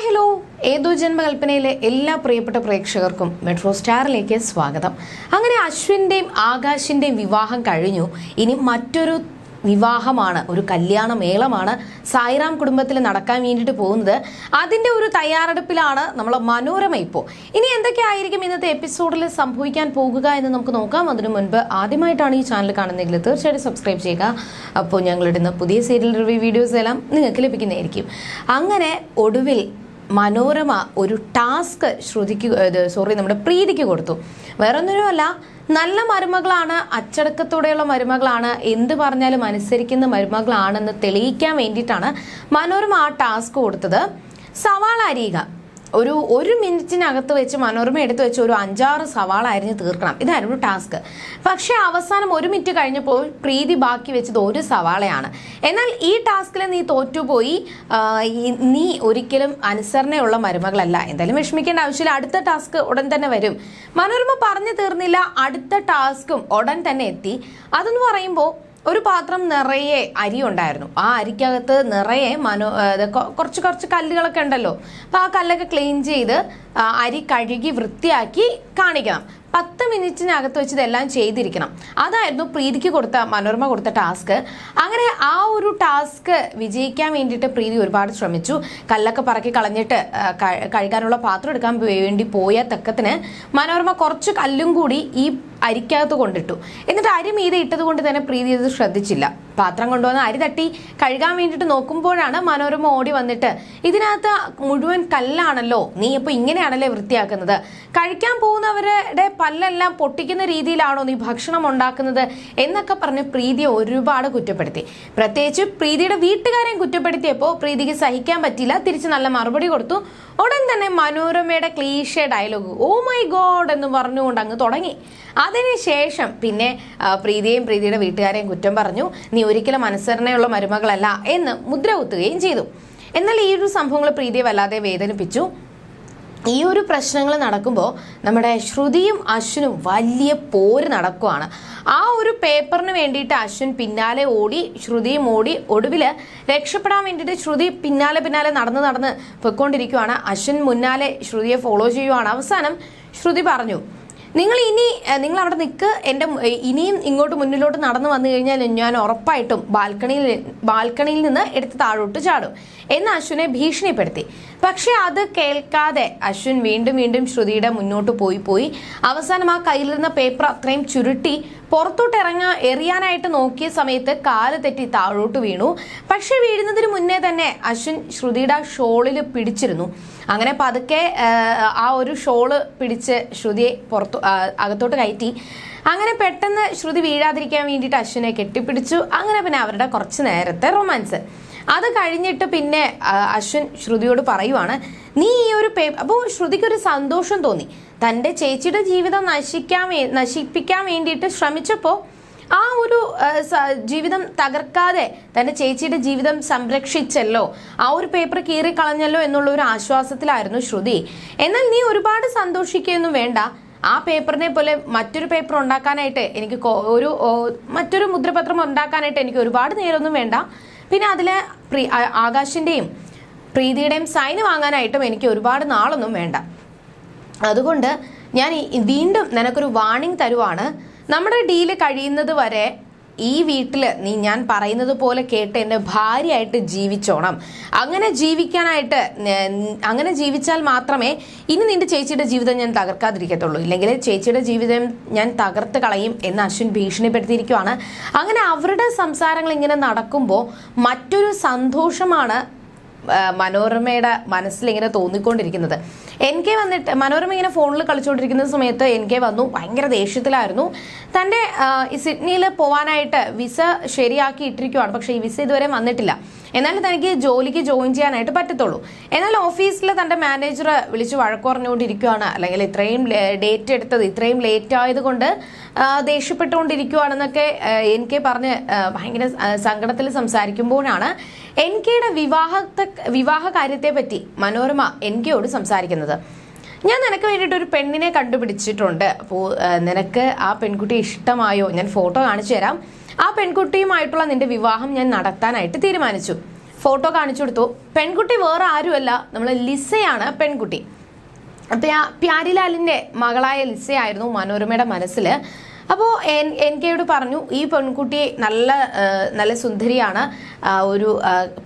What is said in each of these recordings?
Hi hello. ഏതോ ജന്മകൽപ്പനയിലെ എല്ലാ പ്രിയപ്പെട്ട പ്രേക്ഷകർക്കും മെട്രോ സ്റ്റാറിലേക്ക് സ്വാഗതം. അങ്ങനെ അശ്വിന്റെയും ആകാശിന്റെയും വിവാഹം കഴിഞ്ഞു. ഇനി മറ്റൊരു വിവാഹമാണ് ഒരു കല്യാണ മേളമാണ് സായിറാം കുടുംബത്തിൽ നടക്കാൻ വേണ്ടിയിട്ട് പോകുന്നത്. അതിന്റെ ഒരു തയ്യാറെടുപ്പിലാണ് നമ്മൾ മനോരമ ഇപ്പോൾ. ഇനി എന്തൊക്കെയായിരിക്കും ഇന്നത്തെ എപ്പിസോഡിൽ സംഭവിക്കാൻ പോകുക എന്ന് നമുക്ക് നോക്കാം. അതിനു മുൻപ് ആദ്യമായിട്ടാണ് ഈ ചാനൽ കാണുന്നതെങ്കിൽ തീർച്ചയായിട്ടും സബ്സ്ക്രൈബ് ചെയ്യുക. അപ്പോൾ ഞങ്ങളിടുന്ന പുതിയ സീരിയൽ റിവ്യൂ വീഡിയോസ് എല്ലാം നിങ്ങൾക്ക് ലഭിക്കുന്നതായിരിക്കും. അങ്ങനെ ഒടുവിൽ മനോരമ ഒരു ടാസ്ക് ശ്രുതിക്ക് സോറി നമ്മുടെ പ്രീതിക്ക് കൊടുത്തു. വേറൊന്നിനുമല്ല നല്ല മരുമകളാണ് അച്ചടക്കത്തോടെയുള്ള മരുമകളാണ് എന്ത് പറഞ്ഞാലും അനുസരിക്കുന്ന മരുമകളാണെന്ന് തെളിയിക്കാൻ വേണ്ടിയിട്ടാണ് മനോരമ ആ ടാസ്ക് കൊടുത്തത്. സവാള അരിയുക. ഒരു ഒരു മിനിറ്റിനകത്ത് വെച്ച് മനോരമ എടുത്ത് വെച്ച് ഒരു അഞ്ചാറ് സവാള അരിഞ്ഞ് തീർക്കണം. ഇതായിരുന്നു ടാസ്ക്. പക്ഷേ അവസാനം ഒരു മിനിറ്റ് കഴിഞ്ഞപ്പോൾ പ്രീതി ബാക്കി വെച്ചത് ഒരു സവാളയാണ്. എന്നാൽ ഈ ടാസ്കിൽ നീ തോറ്റുപോയി. നീ ഒരിക്കലും അനുസരണയുള്ള മരുമകളല്ല. എന്തായാലും വിഷമിക്കേണ്ട ആവശ്യമില്ല. അടുത്ത ടാസ്ക് ഉടൻ തന്നെ വരും. മനോരമ പറഞ്ഞു തീർന്നില്ല. അടുത്ത ടാസ്കും ഉടൻ തന്നെ എത്തി. അതെന്ന് പറയുമ്പോൾ ഒരു പാത്രം നിറയെ അരി ഉണ്ടായിരുന്നു. ആ അരിക്കകത്ത് നിറയെ മനോ കുറച്ച് കുറച്ച് കല്ലുകളൊക്കെ ഉണ്ടല്ലോ. അപ്പോൾ ആ കല്ലൊക്കെ ക്ലീൻ ചെയ്ത് അരി കഴുകി വൃത്തിയാക്കി കാണിക്കണം. പത്ത് മിനിറ്റിനകത്ത് വെച്ച് ഇതെല്ലാം ചെയ്തിരിക്കണം. അതായിരുന്നു പ്രീതിക്ക് കൊടുത്ത മനോരമ കൊടുത്ത ടാസ്ക്. അങ്ങനെ ആ ഒരു ടാസ്ക് വിജയിക്കാൻ വേണ്ടിയിട്ട് പ്രീതി ഒരുപാട് ശ്രമിച്ചു. കല്ലൊക്കെ പറക്കി കളഞ്ഞിട്ട് കഴുകാനുള്ള പാത്രം എടുക്കാൻ വേണ്ടി പോയ തക്കത്തിന് മനോരമ കുറച്ച് കല്ലും കൂടി ഈ അരിക്കകത്ത് കൊണ്ടിട്ടു. എന്നിട്ട് അരി മീതെ ഇട്ടത് കൊണ്ട് തന്നെ പ്രീതി ഇത് ശ്രദ്ധിച്ചില്ല. പാത്രം കൊണ്ടുവന്ന് അരി തട്ടി കഴുകാൻ വേണ്ടിയിട്ട് നോക്കുമ്പോഴാണ് മനോരമ ഓടി വന്നിട്ട് ഇതിനകത്ത് മുഴുവൻ കല്ലാണല്ലോ നീ ഇപ്പോൾ ഇങ്ങനെയാണല്ലേ വൃത്തിയാക്കുന്നത്? കഴിക്കാൻ പോകുന്നവരുടെ പല്ലെല്ലാം പൊട്ടിക്കുന്ന രീതിയിലാണോ നീ ഭക്ഷണം ഉണ്ടാക്കുന്നത്? എന്നൊക്കെ പറഞ്ഞ് പ്രീതിയെ ഒരുപാട് കുറ്റപ്പെടുത്തി. പ്രത്യേകിച്ച് പ്രീതിയുടെ വീട്ടുകാരെയും കുറ്റപ്പെടുത്തിയപ്പോൾ പ്രീതിക്ക് സഹിക്കാൻ പറ്റിയില്ല തിരിച്ച് നല്ല മറുപടി കൊടുത്തു. ഉടൻ തന്നെ മനോരമയുടെ cliche dialogue oh my god എന്ന് പറഞ്ഞുകൊണ്ട് അങ്ങ് തുടങ്ങി. അതിനുശേഷം പിന്നെ പ്രീതിയെയും പ്രീതിയുടെ വീട്ടുകാരെയും കുറ്റം പറഞ്ഞു. നീ ഒരിക്കലും അനുസരണയുള്ള മരുമകളല്ല എന്ന് മുദ്ര കുത്തുകയും ചെയ്തു. എന്നാൽ ഈ ഒരു സംഭവങ്ങൾ പ്രീതിയെ വല്ലാതെ വേദനിപ്പിച്ചു. ഈ ഒരു പ്രശ്നങ്ങൾ നടക്കുമ്പോൾ നമ്മുടെ ശ്രുതിയും അശ്വിനും വലിയ പോര് നടക്കുവാണ്. ആ ഒരു പേപ്പറിന് വേണ്ടിയിട്ട് അശ്വിൻ പിന്നാലെ ഓടി ശ്രുതിയും ഓടി ഒടുവിൽ രക്ഷപ്പെടാൻ വേണ്ടിയിട്ട് ശ്രുതി പിന്നാലെ പിന്നാലെ നടന്ന് നടന്ന് പൊയ്ക്കൊണ്ടിരിക്കുവാണ്. അശ്വിൻ മുന്നാലെ ശ്രുതിയെ ഫോളോ ചെയ്യുവാണ്. അവസാനം ശ്രുതി പറഞ്ഞു നിങ്ങൾ ഇനി നിങ്ങൾ അവിടെ നിൽക്ക് എന്റെ ഇനിയും ഇങ്ങോട്ട് മുന്നിലോട്ട് നടന്നു വന്നു കഴിഞ്ഞാൽ ഞാൻ ഉറപ്പായിട്ടും ബാൽക്കണിയിൽ ബാൽക്കണിയിൽ നിന്ന് എടുത്ത് താഴോട്ട് ചാടും. എന്ന് അശ്വിനെ ഭീഷണിപ്പെടുത്തി. പക്ഷെ അത് കേൾക്കാതെ അശ്വിൻ വീണ്ടും വീണ്ടും ശ്രുതിയുടെ മുന്നോട്ട് പോയി പോയി. അവസാനം ആ കയ്യിലിരുന്ന പേപ്പർ അത്രയും ചുരുട്ടി പുറത്തോട്ട് ഇറങ്ങാ എറിയാനായിട്ട് നോക്കിയ സമയത്ത് കാൽ തെറ്റി താഴോട്ട് വീണു. പക്ഷെ വീഴുന്നതിന് മുന്നേ തന്നെ അശ്വിൻ ശ്രുതിയുടെ ഷോളിൽ പിടിച്ചിരുന്നു. അങ്ങനെ പതുക്കെ ആ, ഒരു ഷോൾ പിടിച്ച് ശ്രുതിയെ പുറത്തു അകത്തോട്ട് കയറ്റി. അങ്ങനെ പെട്ടെന്ന് ശ്രുതി വീഴാതിരിക്കാൻ വേണ്ടിയിട്ട് അശ്വിനെ കെട്ടിപ്പിടിച്ചു. അങ്ങനെ പിന്നെ അവരുടെ കുറച്ച് നേരത്തെ റൊമാൻസ്. അത് കഴിഞ്ഞിട്ട് പിന്നെ അശ്വിൻ ശ്രുതിയോട് പറയുവാണ് നീ ഈ ഒരു പേ അപ്പോൾ ശ്രുതിക്ക് ഒരു സന്തോഷം തോന്നി. തന്റെ ചേച്ചിയുടെ ജീവിതം നശിക്കാൻ നശിപ്പിക്കാൻ വേണ്ടിയിട്ട് ശ്രമിച്ചപ്പോൾ ആ ഒരു ജീവിതം തകർക്കാതെ തന്റെ ചേച്ചിയുടെ ജീവിതം സംരക്ഷിച്ചല്ലോ ആ ഒരു പേപ്പർ കീറിക്കളഞ്ഞല്ലോ എന്നുള്ള ഒരു ആശ്വാസത്തിലായിരുന്നു ശ്രുതി. എന്നാൽ നീ ഒരുപാട് സന്തോഷിക്കുകയൊന്നും വേണ്ട. ആ പേപ്പറിനെ പോലെ മറ്റൊരു പേപ്പർ ഉണ്ടാക്കാനായിട്ട് എനിക്ക് ഒരു മറ്റൊരു മുദ്രപത്രം ഉണ്ടാക്കാനായിട്ട് എനിക്ക് ഒരുപാട് നേരമൊന്നും വേണ്ട. പിന്നെ അതിൽ പ്രീ ആകാശിന്റെയും പ്രീതിയുടെയും സൈന് വാങ്ങാനായിട്ടും എനിക്ക് ഒരുപാട് നാളൊന്നും വേണ്ട. അതുകൊണ്ട് ഞാൻ വീണ്ടും നിനക്കൊരു വാണിംഗ് തരുവാണ്. നമ്മുടെ ഡീൽ കഴിയുന്നത് വരെ ഈ വീട്ടിൽ നീ ഞാൻ പറയുന്നത് പോലെ കേട്ട് എന്റെ ഭാര്യയായിട്ട് ജീവിച്ചോണം. അങ്ങനെ ജീവിക്കാനായിട്ട് അങ്ങനെ ജീവിച്ചാൽ മാത്രമേ ഇനി നിന്റെ ചേച്ചിയുടെ ജീവിതം ഞാൻ തകർക്കാതിരിക്കത്തുള്ളൂ. ഇല്ലെങ്കിൽ ചേച്ചിയുടെ ജീവിതം ഞാൻ തകർത്ത് കളയും എന്ന് അശ്വിൻ ഭീഷണിപ്പെടുത്തിയിരിക്കുവാണ്. അങ്ങനെ അവരുടെ സംസാരങ്ങൾ ഇങ്ങനെ നടക്കുമ്പോൾ മറ്റൊരു സന്തോഷമാണ് മനോരമയുടെ മനസ്സിൽ ഇങ്ങനെ തോന്നിക്കൊണ്ടിരിക്കുന്നത്. എൻ കെ വന്നിട്ട് മനോരമ ഇങ്ങനെ ഫോണിൽ കളിച്ചുകൊണ്ടിരിക്കുന്ന സമയത്ത് എൻ കെ വന്നു. ഭയങ്കര ദേഷ്യത്തിലായിരുന്നു. തന്റെ സിഡ്നിയിൽ പോകാനായിട്ട് വിസ ശരിയാക്കി ഇട്ടിരിക്കുവാണ്. പക്ഷേ ഈ വിസ ഇതുവരെ വന്നിട്ടില്ല. എന്നാലും തനിക്ക് ജോലിക്ക് ജോയിൻ ചെയ്യാനായിട്ട് പറ്റത്തുള്ളൂ. എന്നാൽ ഓഫീസിൽ തന്റെ മാനേജർ വിളിച്ച് വഴക്ക് പറഞ്ഞുകൊണ്ടിരിക്കുകയാണ് അല്ലെങ്കിൽ ഇത്രയും ഡേറ്റ് എടുത്തത് ഇത്രയും ലേറ്റ് ആയതുകൊണ്ട് ദേഷ്യപ്പെട്ടുകൊണ്ടിരിക്കുകയാണെന്നൊക്കെ എൻ കെ പറഞ്ഞ് ഭയങ്കര സങ്കടത്തിൽ സംസാരിക്കുമ്പോഴാണ് എൻ കെയുടെ വിവാഹത്തെ വിവാഹ കാര്യത്തെ പറ്റി മനോരമ എൻ കെയോട് സംസാരിക്കുന്നത്. ഞാൻ നിനക്ക് വേണ്ടിയിട്ട് ഒരു പെണ്ണിനെ കണ്ടുപിടിച്ചിട്ടുണ്ട്. അപ്പോൾ നിനക്ക് ആ പെൺകുട്ടി ഇഷ്ടമായോ? ഞാൻ ഫോട്ടോ കാണിച്ചു തരാം. ആ പെൺകുട്ടിയുമായിട്ടുള്ള നിന്റെ വിവാഹം ഞാൻ നടത്താനായിട്ട് തീരുമാനിച്ചു. ഫോട്ടോ കാണിച്ചു കൊടുത്തു. പെൺകുട്ടി വേറെ ആരുമല്ല. നമ്മൾ ലിസയാണ് പെൺകുട്ടി. പ്യാ- പ്യാരിലാലിന്റെ മകളായ ലിസയായിരുന്നു മനോരമയുടെ മനസ്സിൽ അപ്പോൾ എൻ കെയോട് പറഞ്ഞു ഈ പെൺകുട്ടി നല്ല നല്ല സുന്ദരിയാണ്. ഒരു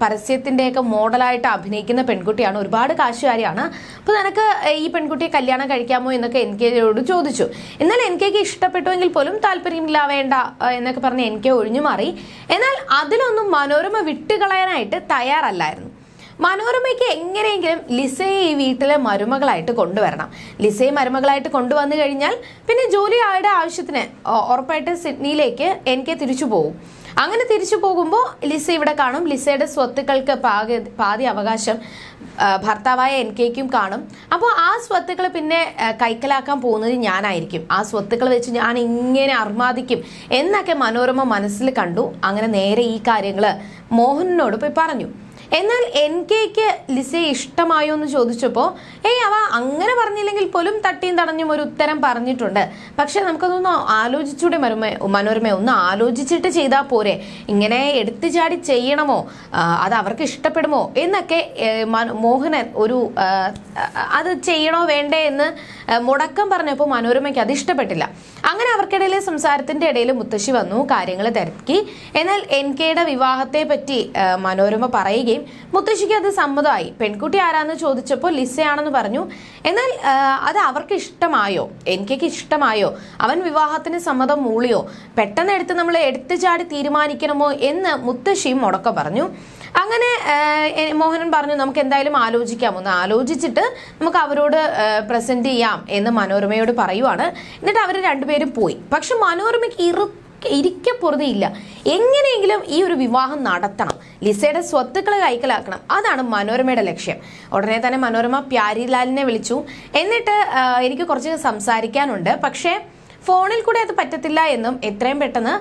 പരസ്യത്തിന്റെയൊക്കെ മോഡലായിട്ട് അഭിനയിക്കുന്ന പെൺകുട്ടിയാണ്. ഒരുപാട് കാശുകാരിയാണ്. അപ്പോൾ നിനക്ക് ഈ പെൺകുട്ടിയെ കല്യാണം കഴിക്കാമോ എന്നൊക്കെ എൻ കെയോട് ചോദിച്ചു. എന്നാൽ എൻ കെക്ക് ഇഷ്ടപ്പെട്ടുവെങ്കിൽ പോലും താല്പര്യമില്ല വേണ്ട എന്നൊക്കെ പറഞ്ഞ് എൻ കെ ഒഴിഞ്ഞു മാറി എന്നാൽ അതിലൊന്നും മനോരമ വിട്ടുകളയാനായിട്ട് തയ്യാറല്ലായിരുന്നു. മനോരമയ്ക്ക് എങ്ങനെയെങ്കിലും ലിസയെ ഈ വീട്ടിലെ മരുമകളായിട്ട് കൊണ്ടുവരണം. ലിസയെ മരുമകളായിട്ട് കൊണ്ടുവന്നു കഴിഞ്ഞാൽ പിന്നെ ജോലി ആയുടെ ആവശ്യത്തിന് ഉറപ്പായിട്ട് സിഡ്നിയിലേക്ക് എനിക്ക് തിരിച്ചു പോകും. അങ്ങനെ തിരിച്ചു പോകുമ്പോൾ ലിസ ഇവിടെ കാണും. ലിസയുടെ സ്വത്തുക്കൾക്ക് പാക പാതി അവകാശം ഭർത്താവായ എൻ കെക്കും കാണും. അപ്പോൾ ആ സ്വത്തുക്കൾ പിന്നെ കൈക്കലാക്കാൻ പോകുന്നത് ഞാനായിരിക്കും. ആ സ്വത്തുക്കൾ വെച്ച് ഞാൻ ഇങ്ങനെ അർമാദിക്കും എന്നൊക്കെ മനോരമ മനസ്സിൽ കണ്ടു. അങ്ങനെ നേരെ ഈ കാര്യങ്ങൾ മോഹനനോട് പോയി പറഞ്ഞു. എന്നാൽ എൻ കെക്ക് ലിസയെ ഇഷ്ടമായോ എന്ന് ചോദിച്ചപ്പോൾ ഏയ് അവ അങ്ങനെ പറഞ്ഞില്ലെങ്കിൽ പോലും തട്ടിയും തടഞ്ഞും ഒരു ഉത്തരം പറഞ്ഞിട്ടുണ്ട്. പക്ഷെ നമുക്കതൊന്ന് ആലോചിച്ചൂടെ മരുമ മനോരമ ഒന്ന് ആലോചിച്ചിട്ട് ചെയ്താൽ പോരെ. ഇങ്ങനെ എടുത്തു ചാടി ചെയ്യണമോ? അത് അവർക്ക് ഇഷ്ടപ്പെടുമോ? എന്നൊക്കെ മോഹനൻ ഒരു അത് ചെയ്യണോ വേണ്ടേ എന്ന് മുടക്കം പറഞ്ഞപ്പോൾ മനോരമയ്ക്ക് അത് ഇഷ്ടപ്പെട്ടില്ല. അങ്ങനെ അവർക്കിടയിലെ സംസാരത്തിന്റെ ഇടയിൽ മുത്തശ്ശി വന്നു കാര്യങ്ങൾ തിരക്കി. എന്നാൽ എൻ കെയുടെ വിവാഹത്തെ പറ്റി മനോരമ പറയുകയും മുത്തശ്ശിക്ക് അത് സമ്മതമായി. പെൺകുട്ടി ആരാന്ന് ചോദിച്ചപ്പോൾ ലിസയാണെന്ന് പറഞ്ഞു. എന്നാൽ അത് അവർക്ക് ഇഷ്ടമായോ? എൻ കെക്ക് ഇഷ്ടമായോ? അവൻ വിവാഹത്തിന് സമ്മതം മൂളിയോ? പെട്ടെന്ന് എടുത്ത് നമ്മൾ എടുത്തു ചാടി തീരുമാനിക്കണമോ? എന്ന് മുത്തശ്ശിയും മുടക്കം പറഞ്ഞു. അങ്ങനെ മോഹനൻ പറഞ്ഞു നമുക്ക് എന്തായാലും ആലോചിക്കാം. ഒന്ന് ആലോചിച്ചിട്ട് നമുക്ക് അവരോട് പ്രസന്റ് ചെയ്യാം എന്ന് മനോരമയോട് പറയുവാണ്. എന്നിട്ട് അവർ രണ്ടുപേരും പോയി. പക്ഷെ മനോരമയ്ക്ക് ഇറു ഇരിക്കപ്പുറതയില്ല എങ്ങനെയെങ്കിലും ഈ ഒരു വിവാഹം നടത്തണം. ലിസയുടെ സ്വത്തുക്കളെ കൈക്കലാക്കണം. അതാണ് മനോരമയുടെ ലക്ഷ്യം. ഉടനെ തന്നെ മനോരമ പ്യാരിലാലിനെ വിളിച്ചു. എന്നിട്ട് എനിക്ക് കുറച്ച് സംസാരിക്കാനുണ്ട്. പക്ഷേ ഫോണിൽ കൂടെ അത് പറ്റത്തില്ല എന്നും എത്രയും പെട്ടെന്ന്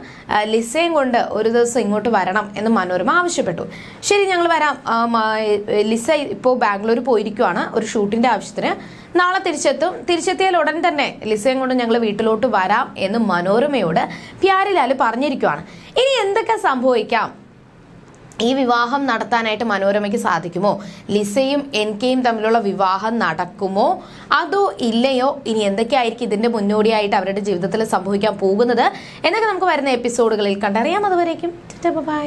ലിസയും കൊണ്ട് ഒരു ദിവസം ഇങ്ങോട്ട് വരണം എന്ന് മനോരമ ആവശ്യപ്പെട്ടു. ശരി ഞങ്ങൾ വരാം. ലിസ ഇപ്പോൾ ബാംഗ്ലൂർ പോയിരിക്കുവാണ്. ഒരു ഷൂട്ടിന്റെ ആവശ്യത്തിന്. നാളെ തിരിച്ചെത്തും. തിരിച്ചെത്തിയാൽ ഉടൻ തന്നെ ലിസയും കൊണ്ട് ഞങ്ങൾ വീട്ടിലോട്ട് വരാം എന്ന് മനോരമയോട് പ്യാരിലാൽ പറഞ്ഞിരിക്കുവാണ്. ഇനി എന്തൊക്കെ സംഭവിക്കാം? ഈ വിവാഹം നടത്താനായിട്ട് മനോരമയ്ക്ക് സാധിക്കുമോ? ലിസയും എൻ കെയും തമ്മിലുള്ള വിവാഹം നടക്കുമോ? അതോ ഇല്ലയോ? ഇനി എന്തൊക്കെയായിരിക്കും ഇതിന്റെ മുന്നോടിയായിട്ട് അവരുടെ ജീവിതത്തിൽ സംഭവിക്കാൻ പോകുന്നത്? എന്നൊക്കെ നമുക്ക് വരുന്ന എപ്പിസോഡുകളിൽ കണ്ടറിയാം. അതുവരേക്കും ബൈ.